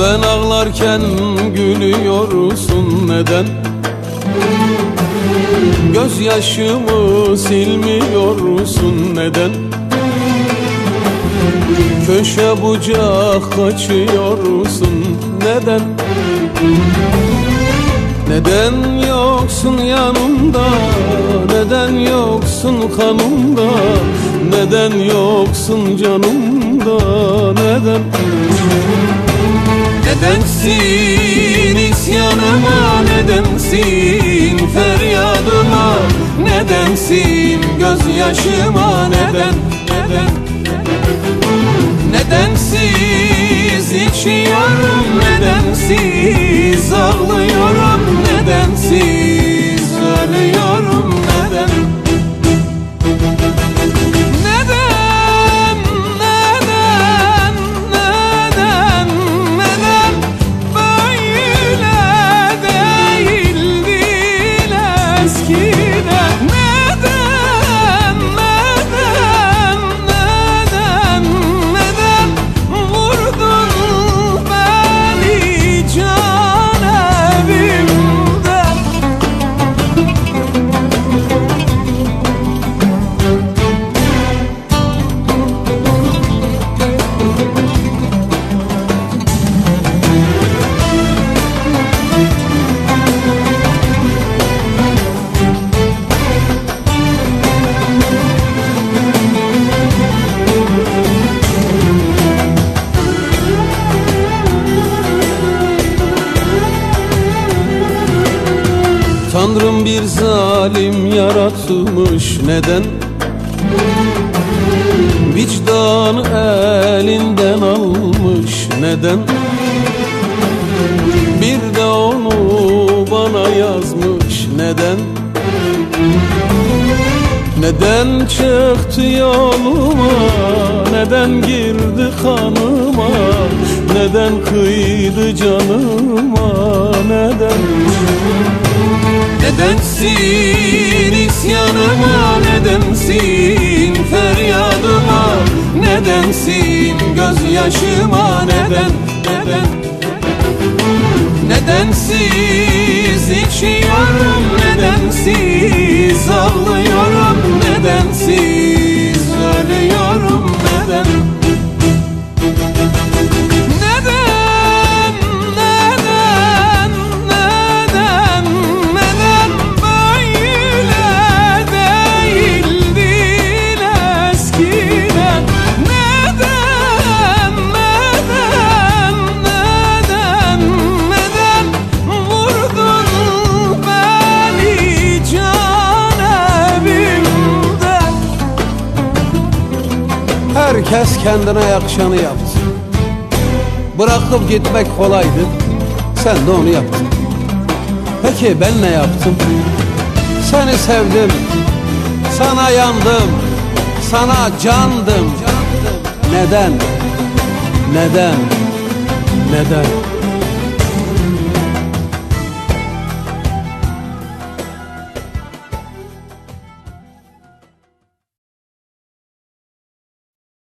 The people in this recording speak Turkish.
Ben ağlarken gülüyorsun neden? Gözyaşımı silmiyorsun neden? Köşe bucak kaçıyorsun neden? Neden yoksun yanımda? Neden yoksun kanımda? Neden yoksun canımda? Neden Nedensin isyanıma Nedensin feryadıma Nedensin gözyaşıma Neden Neden Nedensiz içiyorum Nedensiz ağlıyorum Nedensiz Tanrım bir zalim yaratmış. Neden? Vicdanı elinden almış. Neden? Bir de onu bana yazmış. Neden? Neden çıktı yoluma? Neden girdi kanıma? Neden kıydı canıma? Neden Nedensin isyanıma Nedensin feryadıma Nedensin gözyaşıma Neden Neden? Nedensiz içiyorum Nedensiz ağlıyorum Herkes kendine yakışanı yaptı. Bırakıp gitmek kolaydı. Sen de onu yaptın. Peki ben ne yaptım? Seni sevdim. Sana yandım. Sana candım. Neden? Neden? Neden?